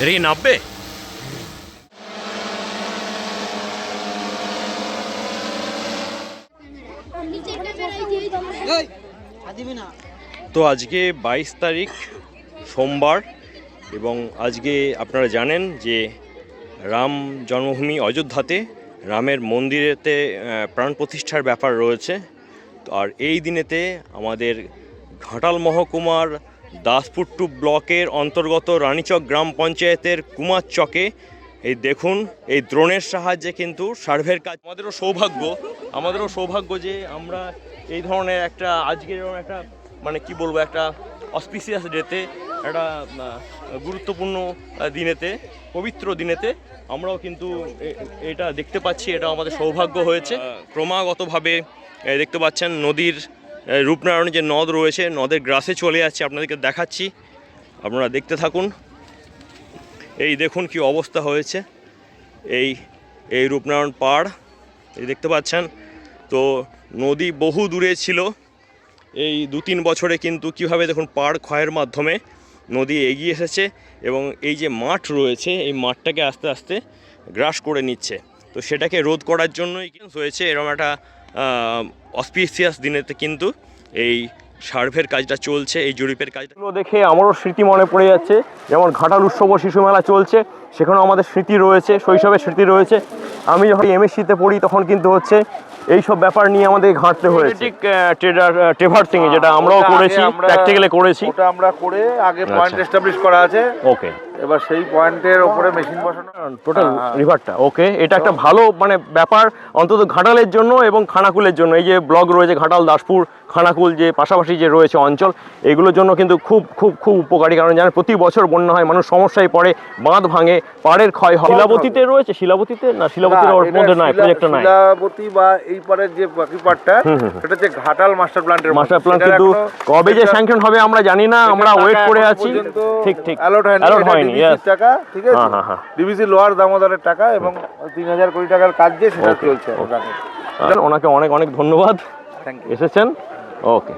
এটা কি নামবে তো আজকে বাইশ তারিখ, সোমবার, এবং আজকে আপনারা জানেন যে রাম জন্মভূমি অযোধ্যাতে রামের মন্দিরেতে প্রাণ প্রতিষ্ঠার ব্যাপার রয়েছে। আর এই দিনেতে আমাদের ঘাটাল মহকুমার দাসপুট্টু ব্লকের অন্তর্গত রানীচক গ্রাম পঞ্চায়েতের কুমার চকে। এই দেখুন, এই দ্রোণের সাহায্যে কিন্তু সার্ভের কাজ। আমাদেরও সৌভাগ্য আমাদেরও সৌভাগ্য যে আমরা এই ধরনের একটা আজকের একটা মানে কি বলব, একটা অসপিসিয়াস ডেতে একটা গুরুত্বপূর্ণ দিনেতে, পবিত্র দিনেতে আমরাও কিন্তু এটা দেখতে পাচ্ছি এটা আমাদের সৌভাগ্য হয়েছে। ক্রমাগতভাবে দেখতে পাচ্ছেন নদীর এ, রূপনারায়ণ যে নদ রয়েছে নদের গ্রাসে চলে যাচ্ছে আপনাদেরকে দেখাচ্ছি। আপনারা দেখতে থাকুন। এই দেখুন কি অবস্থা হয়েছে। এই এই রূপনারায়ণ পাড় এই দেখতে পাচ্ছেন? তো নদী বহু দূরে ছিল। এই দু তিন বছরে কিন্তু কীভাবে দেখুন পাড় ক্ষয়ের মাধ্যমে নদী এগিয়ে এসেছে এবং এই যে মাঠ রয়েছে এই মাঠটাকে আস্তে আস্তে গ্রাস করে নিচ্ছে। তো সেটাকে রোধ করার জন্যই কিন্তু হয়েছে এরকম একটা অসপিসিয়াস দিনেতে কিন্তু এই সার্ভের কাজটা চলছে এই জরিপের কাজগুলো দেখে আমারও স্মৃতি মনে পড়ে যাচ্ছে যেমন ঘাটাল উৎসব ও শিশু মেলা চলছে সেখানেও আমাদের স্মৃতি রয়েছে শৈশবের স্মৃতি রয়েছে। আমি যখন এমএসসিতে পড়ি তখন কিন্তু হচ্ছে এই সব ব্যাপার নিয়ে আমাদের ঘাঁটতে হয়েছে। ট্রেডার ট্রেভার্সিং যেটা আমরাও করেছি প্র্যাকটিক্যালে করেছি। ওটা আমরা করে আগে পয়েন্ট আচ্ছা। এস্টাবলিশ করা আছে। ওকে এবার সেই পয়েন্টের ওপরে মেশিন বসানো। টোটাল। রিভারটা ওকে এটা একটা ভালো মানে ব্যাপার অন্তত ঘাটালের জন্য এবং খানাকুলের জন্য। এই যে ব্লক রয়েছে ঘাটাল দাসপুর খানাকুল যে পাশাপাশি যে রয়েছে অঞ্চল এগুলোর জন্য কিন্তু খুব খুব খুব উপকারী। কারণ জানেন প্রতি বছর বন্যা হয় মানুষ সমস্যায় পড়ে বাঁধ ভাঙে পাড়ের ক্ষয় হয়। শিলাবতীতে রয়েছে? শিলাবতীতে? না শিলাবতীর ওর মধ্যে নাই প্রজেক্টটা নাই। শিলাবতী বা এই পারের যে বাকি পার্টটা সেটা হচ্ছে ঘাটাল মাস্টার প্ল্যান্টের মাস্টার প্ল্যান কিন্তু কবে যে স্যাংশন হবে আমরা জানি না আমরা ওয়েট করে আছি। ঠিক ঠিক। অ্যালট হয়নি। হয়নি টাকা ঠিক আছে? হ্যাঁ, হ্যাঁ, হ্যাঁ। ডিবিসি লোয়ার দামোদরের টাকা এবং তিন হাজার কোটি টাকার কাজ যে সেটা চলছে ওনাকে অনেক অনেক ধন্যবাদ। এসেছেন? ওকে